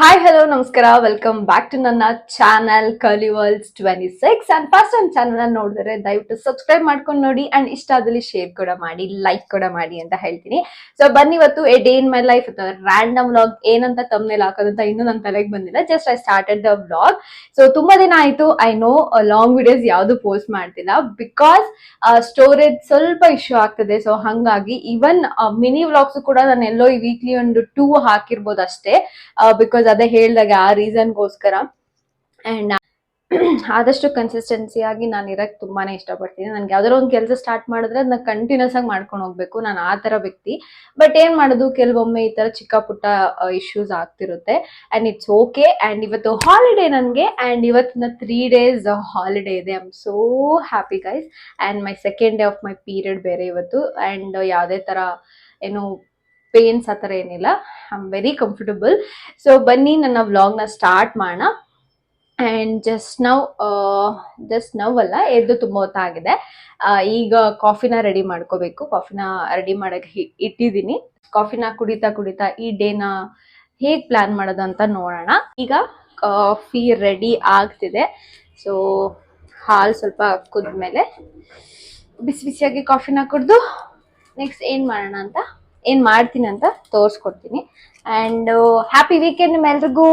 Hi hello ನಮಸ್ಕಾರ. Welcome back to ನನ್ನ channel ಕಲಿವಲ್ಸ್ ಟ್ವೆಂಟಿ ಸಿಕ್ಸ್ ಅಂಡ್ ಫಸ್ಟ್ ನನ್ನ ಚಾನಲ್ ನೋಡಿದ್ರೆ ದಯವಿಟ್ಟು ಸಬ್ಸ್ಕ್ರೈಬ್ ಮಾಡ್ಕೊಂಡು ನೋಡಿ. ಅಂಡ್ ಇಷ್ಟ ಆದಲ್ಲಿ ಶೇರ್ ಕೂಡ ಮಾಡಿ ಲೈಕ್ ಕೂಡ ಮಾಡಿ ಅಂತ ಹೇಳ್ತೀನಿ. ಸೊ ಬನ್ನಿ ಇವತ್ತು a day in my life random vlog ಏನಂತ ತಮ್ಮನೇಲಿ ಹಾಕೋದಂತ ಇನ್ನೂ ನನ್ನ ತಲೆಗೆ ಬಂದಿಲ್ಲ. Just I started the vlog so ತುಂಬಾ ದಿನ ಆಯ್ತು. ಐ ನೋ ಲಾಂಗ್ ವಿಡಿಯೋಸ್ ಯಾವುದು ಪೋಸ್ಟ್ ಮಾಡ್ತಿಲ್ಲ. ಬಿಕಾಸ್ ಸ್ಟೋರೇಜ್ ಸ್ವಲ್ಪ ಇಶ್ಯೂ ಆಗ್ತದೆ. ಸೊ ಹಂಗಾಗಿ ಈವನ್ ಮಿನಿ ವ್ಲಾಗ್ಸ್ ಕೂಡ ನಾನು ಎಲ್ಲೋ ಈ ವೀಕ್ಲಿ ಒಂದು ಟೂ ಹಾಕಿರ್ಬೋದು ಅಷ್ಟೇ. ಬಿಕಾಸ್ ಅದೇ ಹೇಳಿದಾಗ ಆ ರೀಸನ್ಗೋಸ್ಕರ ಅಂಡ್ ಆದಷ್ಟು ಕನ್ಸಿಸ್ಟೆನ್ಸಿಯಾಗಿ ನಾನು ಇರೋಕ್ಕೆ ತುಂಬಾನೇ ಇಷ್ಟಪಡ್ತೀನಿ. ನನ್ಗೆ ಯಾವ್ದಾರ ಒಂದು ಕೆಲಸ ಸ್ಟಾರ್ಟ್ ಮಾಡಿದ್ರೆ ಅದನ್ನ ಕಂಟಿನ್ಯೂಸ್ ಆಗಿ ಮಾಡ್ಕೊಂಡು ಹೋಗ್ಬೇಕು. ನಾನು ಆ ತರ ವ್ಯಕ್ತಿ. ಬಟ್ ಏನ್ ಮಾಡೋದು? ಕೆಲವೊಮ್ಮೆ ಈ ತರ ಚಿಕ್ಕ ಪುಟ್ಟ ಇಶ್ಯೂಸ್ ಆಗ್ತಿರುತ್ತೆ. ಅಂಡ್ ಇಟ್ಸ್ ಓಕೆ ಅಂಡ್ ಇವತ್ತು ಹಾಲಿಡೇ ನನಗೆ. ಅಂಡ್ ಇವತ್ತಿನ ತ್ರೀ ಡೇಸ್ ಹಾಲಿಡೇ ಇದೆ. I so happy guys and my second day of my period ಬೇರೆ ಇವತ್ತು. ಅಂಡ್ ಯಾವುದೇ ತರ ಏನು ಪೇನ್ಸ್ ಆ ಥರ ಏನಿಲ್ಲ. I am very comfortable so ಬನ್ನಿ, ನನ್ನ ವ್ಲಾಗ್ನ ಸ್ಟಾರ್ಟ್ ಮಾಡೋಣ. ಆ್ಯಂಡ್ ಜಸ್ಟ್ ನಾವು ಜಸ್ಟ್ ಅಲ್ಲ, ಎದ್ದು ತುಂಬ ಹೊತ್ತಾಗಿದೆ. ಈಗ ಕಾಫಿನ ರೆಡಿ ಮಾಡ್ಕೋಬೇಕು. ಕಾಫಿನ ರೆಡಿ ಮಾಡಕ್ಕೆ ಇಟ್ಟಿದ್ದೀನಿ. ಕಾಫಿನ ಕುಡಿತಾ ಕುಡಿತಾ ಈ ಡೇನ ಹೇಗೆ ಪ್ಲ್ಯಾನ್ ಮಾಡೋದು ಅಂತ ನೋಡೋಣ. ಈಗ ಕಾಫಿ ರೆಡಿ ಆಗ್ತಿದೆ. ಸೊ ಹಾಲು ಸ್ವಲ್ಪ ಕುದ್ಮೇಲೆ ಬಿಸಿ ಬಿಸಿಯಾಗಿ ಕಾಫಿನ ಕುಡಿದು ನೆಕ್ಸ್ಟ್ ಏನು ಮಾಡೋಣ ಅಂತ ಏನು ಮಾಡ್ತೀನಿ ಅಂತ ತೋರಿಸ್ಕೊಡ್ತೀನಿ. ಆ್ಯಂಡ್ ಹ್ಯಾಪಿ ವೀಕೆಂಡ್ ನಿಮ್ಮೆಲ್ರಿಗೂ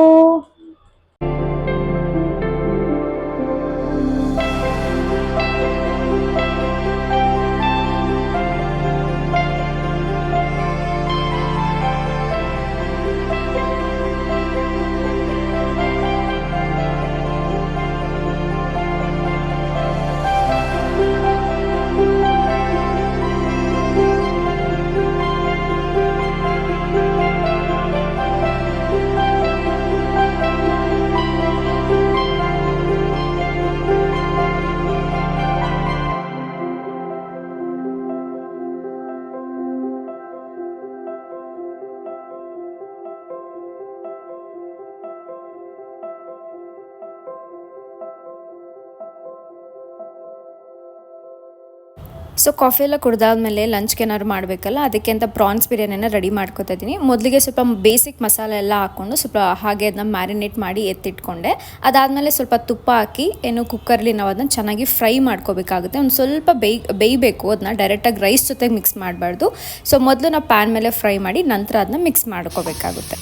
ಸೊ ಕಾಫಿ ಎಲ್ಲ ಕುಡ್ದಾದ್ಮೇಲೆ ಲಂಚ್ಗೆ ಏನಾದ್ರು ಮಾಡಬೇಕಲ್ಲ, ಅದಕ್ಕೆ ಅಂತ ಪ್ರಾನ್ಸ್ ಬಿರಿಯಾನಿನ ರೆಡಿ ಮಾಡ್ಕೊತಾ ಇದ್ದೀನಿ. ಮೊದಲಿಗೆ ಸ್ವಲ್ಪ ಬೇಸಿಕ್ ಮಸಾಲೆ ಎಲ್ಲ ಹಾಕ್ಕೊಂಡು ಸ್ವಲ್ಪ ಹಾಗೆ ಅದನ್ನ ಮ್ಯಾರಿನೇಟ್ ಮಾಡಿ ಎತ್ತಿಟ್ಕೊಂಡೆ. ಅದಾದಮೇಲೆ ಸ್ವಲ್ಪ ತುಪ್ಪ ಹಾಕಿ, ಏನು ಕುಕ್ಕರ್ಲಿ ನಾವು ಅದನ್ನ ಚೆನ್ನಾಗಿ ಫ್ರೈ ಮಾಡ್ಕೋಬೇಕಾಗುತ್ತೆ. ಒಂದು ಸ್ವಲ್ಪ ಬೇಯ್, ಬೇಯಬೇಕು ಅದನ್ನ ಡೈರೆಕ್ಟಾಗಿ ರೈಸ್ ಜೊತೆಗೆ ಮಿಕ್ಸ್ ಮಾಡಬಾರ್ದು. ಸೊ ಮೊದಲು ನಾವು ಪ್ಯಾನ್ ಮೇಲೆ ಫ್ರೈ ಮಾಡಿ ನಂತರ ಅದನ್ನ ಮಿಕ್ಸ್ ಮಾಡ್ಕೋಬೇಕಾಗುತ್ತೆ.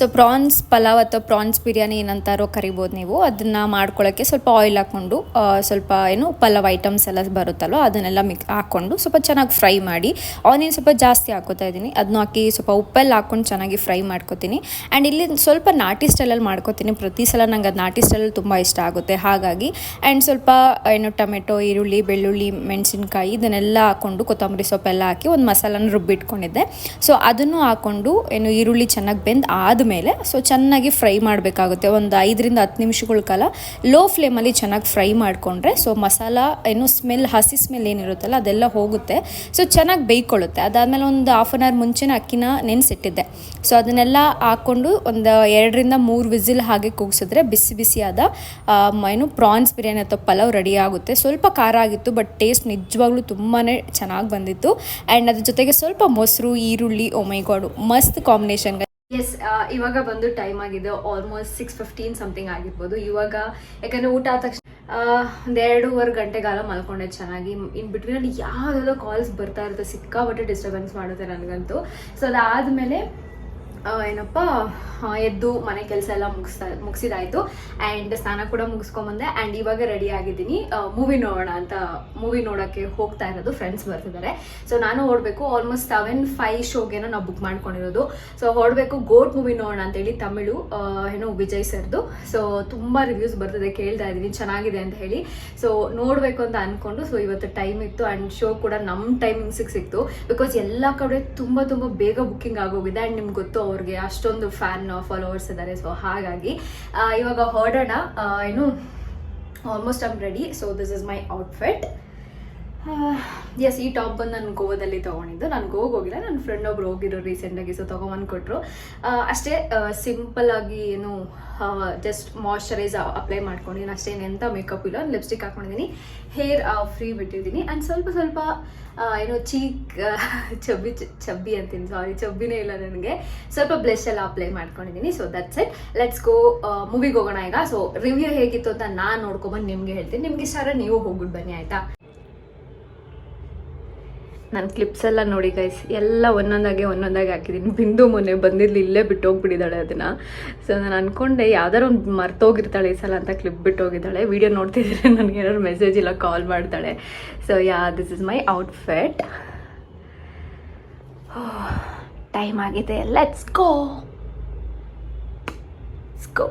ಸೊ ಪ್ರಾನ್ಸ್ ಪಲಾವ್ ಅಥವಾ ಪ್ರಾನ್ಸ್ ಬಿರಿಯಾನಿ ಏನಂತಾರೋ ಕರಿಬೋದು ನೀವು. ಅದನ್ನು ಮಾಡ್ಕೊಳ್ಳೋಕ್ಕೆ ಸ್ವಲ್ಪ ಆಯಿಲ್ ಹಾಕ್ಕೊಂಡು ಸ್ವಲ್ಪ ಏನು, ಪಲಾವ್ ಐಟಮ್ಸ್ ಎಲ್ಲ ಬರುತ್ತಲ್ವ, ಅದನ್ನೆಲ್ಲ ಮಿಕ್ ಹಾಕ್ಕೊಂಡು ಸ್ವಲ್ಪ ಚೆನ್ನಾಗಿ ಫ್ರೈ ಮಾಡಿ. ಆನಿಯನ್ ಸ್ವಲ್ಪ ಜಾಸ್ತಿ ಹಾಕೋತಾ ಇದ್ದೀನಿ. ಅದನ್ನ ಹಾಕಿ ಸ್ವಲ್ಪ ಉಪ್ಪೆಲ್ಲ ಹಾಕ್ಕೊಂಡು ಚೆನ್ನಾಗಿ ಫ್ರೈ ಮಾಡ್ಕೊತೀನಿ. ಆ್ಯಂಡ್ ಇಲ್ಲಿ ಸ್ವಲ್ಪ ನಾಟಿ ಸ್ಟೈಲಲ್ಲಿ ಮಾಡ್ಕೋತೀನಿ. ಪ್ರತಿ ಸಲ ನಂಗೆ ಅದು ನಾಟಿ ಸ್ಟೈಲಲ್ಲಿ ತುಂಬ ಇಷ್ಟ ಆಗುತ್ತೆ. ಹಾಗಾಗಿ ಆ್ಯಂಡ್ ಸ್ವಲ್ಪ, ಏನು, ಟೊಮೆಟೊ, ಈರುಳ್ಳಿ, ಬೆಳ್ಳುಳ್ಳಿ, ಮೆಣಸಿನ್ಕಾಯಿ ಇದನ್ನೆಲ್ಲ ಹಾಕ್ಕೊಂಡು ಕೊತ್ತಂಬರಿ ಸೊಪ್ಪೆಲ್ಲ ಹಾಕಿ ಒಂದು ಮಸಾಲನ ರುಬ್ಬಿಟ್ಕೊಂಡಿದ್ದೆ. ಸೊ ಅದನ್ನು ಹಾಕ್ಕೊಂಡು, ಏನು, ಈರುಳ್ಳಿ ಚೆನ್ನಾಗಿ ಬೆಂದು ಆದಮೇಲೆ ಸೊ ಚೆನ್ನಾಗಿ ಫ್ರೈ ಮಾಡಬೇಕಾಗುತ್ತೆ. ಒಂದು ಐದರಿಂದ ಹತ್ತು ನಿಮಿಷಗಳ ಕಾಲ ಲೋ ಫ್ಲೇಮಲ್ಲಿ ಚೆನ್ನಾಗಿ ಫ್ರೈ ಮಾಡಿಕೊಂಡ್ರೆ ಸೊ ಮಸಾಲ ಏನು ಸ್ಮೆಲ್, ಹಸಿ ಸ್ಮೆಲ್ ಏನಿರುತ್ತಲ್ಲ, ಅದೆಲ್ಲ ಹೋಗುತ್ತೆ. ಸೊ ಚೆನ್ನಾಗಿ ಬೇಯ್ಕೊಳ್ಳುತ್ತೆ. ಅದಾದಮೇಲೆ ಒಂದು ಹಾಫ್ ಆನ್ ಅವರ್ ಮುಂಚೆನೇ ಅಕ್ಕಿನ ನೆನೆಸಿಟ್ಟಿದ್ದೆ. ಸೊ ಅದನ್ನೆಲ್ಲ ಹಾಕ್ಕೊಂಡು ಒಂದು ಎರಡರಿಂದ ಮೂರು ವಿಸಿಲ್ ಹಾಗೆ ಕೂಗಿಸಿದ್ರೆ ಬಿಸಿ ಬಿಸಿಯಾದ ಏನು ಪ್ರಾನ್ಸ್ ಬಿರಿಯಾನಿ ಅಥವಾ ಪಲಾವ್ ರೆಡಿ ಆಗುತ್ತೆ. ಸ್ವಲ್ಪ ಖಾರ ಆಗಿತ್ತು ಬಟ್ ಟೇಸ್ಟ್ ನಿಜವಾಗ್ಲೂ ತುಂಬಾ ಚೆನ್ನಾಗಿ ಬಂದಿತ್ತು. ಆ್ಯಂಡ್ ಅದ್ರ ಜೊತೆಗೆ ಸ್ವಲ್ಪ ಮೊಸರು, ಈರುಳ್ಳಿ ಒಮೈಗಾಡು ಮಸ್ತ್ ಕಾಂಬಿನೇಷನ್ ಎಸ್ ಇವಾಗ ಬಂದು ಟೈಮ್ ಆಗಿದೆ ಆಲ್ಮೋಸ್ಟ್ ಸಿಕ್ಸ್ ಫಿಫ್ಟೀನ್ ಸಮಥಿಂಗ್ ಆಗಿರ್ಬೋದು. ಇವಾಗ ಯಾಕಂದ್ರೆ ಊಟ ಆದ ತಕ್ಷಣ ಒಂದು ಎರಡೂವರೆ ಗಂಟೆಗಾಲ ಮಲ್ಕೊಂಡೆ ಚೆನ್ನಾಗಿ. ಇನ್ ಬಿಟ್ವೀನಲ್ಲಿ ಯಾವುದಾದ್ರು ಕಾಲ್ಸ್ ಬರ್ತಾ ಇರುತ್ತೆ ಸಿಕ್ಕಾಬಟ್ಟೆ ಡಿಸ್ಟರ್ಬೆನ್ಸ್ ಮಾಡುತ್ತೆ ನನಗಂತೂ. ಸೊ ಅದಾದಮೇಲೆ ಏನಪ್ಪ? ಎದ್ದು ಮನೆ ಕೆಲಸ ಎಲ್ಲ ಮುಗಿಸ್ತಾ, ಮುಗಿಸಿದಾಯ್ತು. ಆ್ಯಂಡ್ ಸ್ನಾನ ಕೂಡ ಮುಗಿಸ್ಕೊಂಬಂದೆ. ಆ್ಯಂಡ್ ಇವಾಗ ರೆಡಿ ಆಗಿದ್ದೀನಿ. ಮೂವಿ ನೋಡೋಣ ಅಂತ ಮೂವಿ ನೋಡೋಕ್ಕೆ ಹೋಗ್ತಾ ಇರೋದು ಫ್ರೆಂಡ್ಸ್ ಬರ್ತಿದ್ದಾರೆ ಸೊ ನಾನು ಓಡಬೇಕು. ಆಲ್ಮೋಸ್ಟ್ ಸೆವೆನ್ ಫೈವ್ ಶೋಗೆನ ನಾವು ಬುಕ್ ಮಾಡ್ಕೊಂಡಿರೋದು. ಸೊ ಓಡಬೇಕು. ಗೋಟ್ ಮೂವಿ ನೋಡೋಣ ಅಂತೇಳಿ ತಮಿಳು ಏನೋ ವಿಜಯ್ ಸರ್ದು. ಸೊ ತುಂಬ ರಿವ್ಯೂಸ್ ಬರ್ತಿದೆ ಕೇಳ್ತಾ ಇದ್ದೀನಿ. ಚೆನ್ನಾಗಿದೆ ಅಂತ ಹೇಳಿ. ಸೊ ನೋಡಬೇಕು ಅಂತ ಅಂದ್ಕೊಂಡು ಸೊ ಇವತ್ತು ಟೈಮ್ ಇತ್ತು. ಆ್ಯಂಡ್ ಶೋ ಕೂಡ ನಮ್ಮ ಟೈಮಿಂಗ್ಸಿಗೆ ಸಿಕ್ತು ಬಿಕಾಸ್ ಎಲ್ಲ ಕಡೆ ತುಂಬ ತುಂಬ ಬೇಗ ಬುಕ್ಕಿಂಗ್ ಆಗೋಗಿದೆ. ಆ್ಯಂಡ್ ನಿಮ್ಗೆ ಗೊತ್ತು ಅವ್ರಿಗೆ ಅಷ್ಟೊಂದು ಫ್ಯಾನ್ ಫಾಲೋವರ್ಸ್ ಇದ್ದಾರೆ ಸೊ ಹಾಗಾಗಿ ಆ, ಇವಾಗ ಹೊರಡೋಣ. ಏನು almost I'm ready so this is my outfit S ಈ ಟಾಪ್ ಬಂದು ನಾನು ಗೋವಾದಲ್ಲಿ ತೊಗೊಂಡಿದ್ದು. ನಾನು ಗೋವಾಗ ಹೋಗಿಲ್ಲ. ನನ್ನ ಫ್ರೆಂಡ್ ಒಬ್ರು ಹೋಗಿರೋ ರೀಸೆಂಟಾಗಿ ಸೊ ತೊಗೊಂಬಂದು ಕೊಟ್ಟರು ಅಷ್ಟೇ ಸಿಂಪಲ್ಲಾಗಿ ಏನು ಜಸ್ಟ್ ಮಾಯಶ್ಚರೈಸ್ ಅಪ್ಲೈ ಮಾಡ್ಕೊಂಡಿದ್ದೀನಿ ಅಷ್ಟೇ ಎಂಥ ಮೇಕಪ್ ಇಲ್ಲ. ಲಿಪ್ಸ್ಟಿಕ್ ಹಾಕ್ಕೊಂಡಿದ್ದೀನಿ ಹೇರ್ ಫ್ರೀ ಬಿಟ್ಟಿದ್ದೀನಿ ಆ್ಯಂಡ್ ಸ್ವಲ್ಪ ಸ್ವಲ್ಪ ಏನು ಚೀಕ್ ಚಬ್ಬಿ ಚಬ್ಬಿ ಅಂತೀನಿ. ಸಾರಿ ಚಬ್ಬಿನೇ ಇಲ್ಲ ನನಗೆ. ಸ್ವಲ್ಪ ಬ್ಲೆಶ್ ಎಲ್ಲ ಅಪ್ಲೈ ಮಾಡ್ಕೊಂಡಿದ್ದೀನಿ so that's it let's go ಮೂವಿಗೆ ಹೋಗೋಣ ಈಗ. ಸೊ ರಿವ್ಯೂ ಹೇಗಿತ್ತು ಅಂತ ನಾನು ನೋಡ್ಕೊಬಂದು ನಿಮಗೆ ಹೇಳ್ತೀನಿ. ನಿಮ್ಗೆ ಇಷ್ಟ ನೀವು ಹೋಗ್ಬಿಟ್ಟು ಬನ್ನಿ, ಆಯಿತಾ? ನನ್ನ ಕ್ಲಿಪ್ಸ್ ಎಲ್ಲ ನೋಡಿ ಗೈಸ್ ಎಲ್ಲ ಒಂದೊಂದಾಗೆ ಒಂದೊಂದಾಗಿ ಹಾಕಿದ್ದೀನಿ ಬಿಂದು ಮೊನ್ನೆ ಬಂದಿರಲಿ ಇಲ್ಲೇ ಬಿಟ್ಟು ಹೋಗ್ಬಿಟ್ಟಿದ್ದಾಳೆ ಅದನ್ನು. ಸೊ ನಾನು ಅಂದ್ಕೊಂಡೆ ಯಾವ್ದಾರು ಒಂದು ಮರ್ತೋಗಿರ್ತಾಳೆ ಈ ಸಲ ಅಂತ ಕ್ಲಿಪ್ ಬಿಟ್ಟೋಗಿದ್ದಾಳೆ. ವೀಡಿಯೋ ನೋಡ್ತಿದ್ರೆ ನನಗೆ ಏನಾದ್ರು ಮೆಸೇಜ್ ಇಲ್ಲ ಕಾಲ್ ಮಾಡ್ತಾಳೆ. So yeah this is my outfit time ಆಗಿದೆ. ಲೆಟ್ಸ್ ಗೋ ಗೋ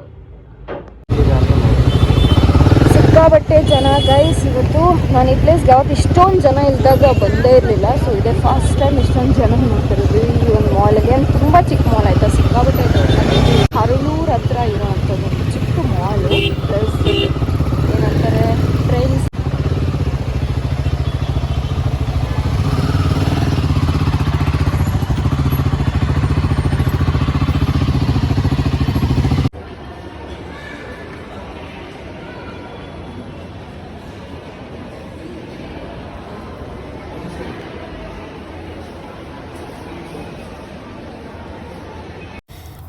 ಸಿಕ್ಕಾಬಟ್ಟೆ ಜನ ಗೈಸ್ ಇವತ್ತು ನಾನು ಈ ಪ್ಲೇಸ್ಗೆ ಯಾವತ್ತು ಇಷ್ಟೊಂದು ಜನ ಇದ್ದಾಗ ಬಂದೇ ಇರಲಿಲ್ಲ. ಸೊ ಇದೇ ಫಸ್ಟ್ ಟೈಮ್ ಇಷ್ಟೊಂದು ಜನ ನೋಡ್ತಿರೋದು ಈ ಒಂದು ಮಾಲ್ಗೆ ತುಂಬ ಚಿಕ್ಕ ಮಾಲ್ ಆಯಿತಾ? ಸಿಕ್ಕಾಬಟ್ಟೆ ಹರಳೂರು ಹತ್ರ ಇರೋವಂಥದ್ದು ಒಂದು ಚಿಕ್ಕ ಮಾಲು ಪ್ಲಸ್ ಏನಂತಾರೆ ಟ್ರೈನ್ಸ್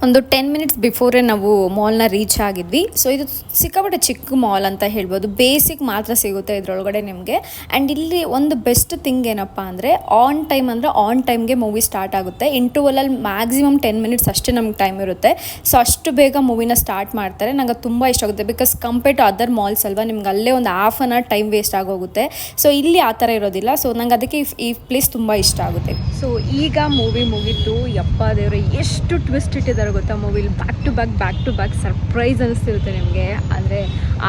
ಒಂದು ಟೆನ್ ಮಿನಿಟ್ಸ್ ಬಿಫೋರೇ ನಾವು ಮಾಲ್ನ ರೀಚ್ ಆಗಿದ್ವಿ. ಸೊ ಇದು ಸಿಕ್ಕಾಪಟ್ಟೆ ಚಿಕ್ಕ ಮಾಲ್ ಅಂತ ಹೇಳ್ಬೋದು. ಬೇಸಿಕ್ ಮಾತ್ರ ಸಿಗುತ್ತೆ ಇದರೊಳಗಡೆ ನಿಮಗೆ. ಆ್ಯಂಡ್ ಇಲ್ಲಿ ಒಂದು ಬೆಸ್ಟ್ ಥಿಂಗ್ ಏನಪ್ಪ ಅಂದರೆ ಆನ್ ಟೈಮ್ ಅಂದರೆ ಆನ್ ಟೈಮ್ಗೆ ಮೂವಿ ಸ್ಟಾರ್ಟ್ ಆಗುತ್ತೆ. ಇಂಟರ್ವಲಲ್ಲಿ ಮ್ಯಾಕ್ಸಿಮಮ್ ಟೆನ್ ಮಿನಿಟ್ಸ್ ಅಷ್ಟೇ ನಮ್ಗೆ ಟೈಮ್ ಇರುತ್ತೆ. ಸೊ ಅಷ್ಟು ಬೇಗ ಮೂವಿನ ಸ್ಟಾರ್ಟ್ ಮಾಡ್ತಾರೆ. ನಂಗೆ ತುಂಬ ಇಷ್ಟ ಆಗುತ್ತೆ. Because compare to other malls ಅಲ್ವಾ, ನಿಮ್ಗೆ ಅಲ್ಲೇ ಒಂದು half an hour time waste ಆಗೋಗುತ್ತೆ. ಸೊ ಇಲ್ಲಿ ಆ ಥರ ಇರೋದಿಲ್ಲ. ಸೊ ನಂಗೆ ಅದಕ್ಕೆ ಈ ಪ್ಲೇಸ್ ತುಂಬ ಇಷ್ಟ ಆಗುತ್ತೆ. ಸೊ ಈಗ ಮೂವಿ ಮುಗಿದು ಯಪ್ಪ ದೇವರು, ಎಷ್ಟು ಟ್ವಿಸ್ಟ್ ಇಟ್ಟಿದ್ದಾರೆ ಗೊತ್ತಾ ಮೂವಿಲಿ back to back back to back surprise ಅನಿಸ್ತಿರುತ್ತೆ ನಿಮಗೆ. ಅಂದರೆ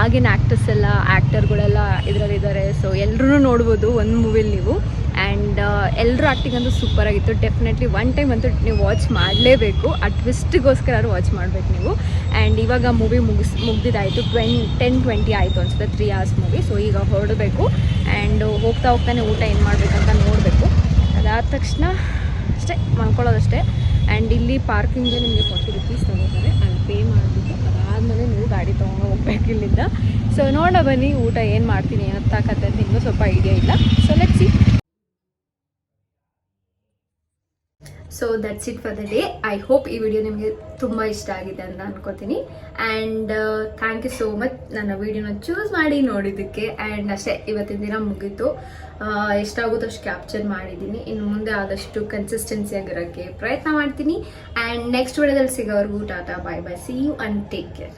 ಆಗಿನ ಆ್ಯಕ್ಟರ್ಸ್ ಎಲ್ಲ ಆ್ಯಕ್ಟರ್ಗಳೆಲ್ಲ ಇದರಲ್ಲಿದ್ದಾರೆ ಸೊ ಎಲ್ಲರೂ ನೋಡ್ಬೋದು ಒಂದು ಮೂವಿಲಿ ನೀವು. ಆ್ಯಂಡ್ ಎಲ್ಲರೂ ಆ್ಯಕ್ಟಿಂಗ್ ಅಂತೂ ಸೂಪರ್ ಆಗಿತ್ತು. ಡೆಫಿನೆಟ್ಲಿ ಒನ್ ಟೈಮ್ ಅಂತೂ ನೀವು ವಾಚ್ ಮಾಡಲೇಬೇಕು. ಆ ಟ್ವಿಸ್ಟಿಗೋಸ್ಕರ ವಾಚ್ ಮಾಡಬೇಕು ನೀವು. ಆ್ಯಂಡ್ ಇವಾಗ ಮೂವಿ ಮುಗಿಸ್, ಮುಗ್ದಿದ್ದಾಯಿತು. ಟ್ವೆನ್ ಟೆನ್ ಟ್ವೆಂಟಿ ಆಯಿತು ಅನ್ಸುತ್ತೆ ತ್ರೀ ಅವರ್ಸ್ ಮೂವಿ ಸೊ ಈಗ ಹೊರಡಬೇಕು. ಆ್ಯಂಡ್ ಹೋಗ್ತಾ ಹೋಗ್ತಾನೆ ಊಟ ಏನು ಮಾಡಬೇಕಂತ ನೋಡಬೇಕು. ಅದಾದ ತಕ್ಷಣ ಅಷ್ಟೇ ಮಾಡ್ಕೊಳ್ಳೋದಷ್ಟೇ ಆ್ಯಂಡ್ ಇಲ್ಲಿ ಪಾರ್ಕಿಂಗ್ಗೆ ನಿಮಗೆ ಫಾರ್ಟಿ ರುಪೀಸ್ ತಗೋತಾರೆ. ಅಲ್ಲಿ ಪೇ ಮಾಡಿಬಿಟ್ಟು ಅದಾದಮೇಲೆ ನೀವು ಗಾಡಿ ತೊಗೊಂಡು ಹೋಗ್ಬೇಕು ಇಲ್ಲಿಂದ. ಸೊ ನೋಡೋ ಬನ್ನಿ, ಊಟ ಏನು ಮಾಡ್ತೀನಿ ಅಂತ ಕತೆ ಅಂತ ಇನ್ನೂ ಸ್ವಲ್ಪ ಐಡಿಯಾ ಇಲ್ಲ. So let see so that's it for the day I hope ಈ ವಿಡಿಯೋ ನಿಮಗೆ ತುಂಬ ಇಷ್ಟ ಆಗಿದೆ ಅಂತ ಅನ್ಕೋತೀನಿ. And thank you so much ನನ್ನ ವಿಡಿಯೋನ ಚೂಸ್ ಮಾಡಿ ನೋಡಿದ್ದಕ್ಕೆ. ಆ್ಯಂಡ್ ಅಷ್ಟೇ, ಇವತ್ತಿನ ದಿನ ಮುಗೀತು. ಎಷ್ಟಾಗುತ್ತೋ ಅಷ್ಟು ಕ್ಯಾಪ್ಚರ್ ಮಾಡಿದ್ದೀನಿ. ಇನ್ನು ಮುಂದೆ ಆದಷ್ಟು ಕನ್ಸಿಸ್ಟೆನ್ಸಿ ಆಗಿರೋಕ್ಕೆ ಪ್ರಯತ್ನ ಮಾಡ್ತೀನಿ. ಆ್ಯಂಡ್ ನೆಕ್ಸ್ಟ್ ವಿಡಿಯೋದಲ್ಲಿ ಸಿಗೋವರೆಗೂ tata bye bye see you and take care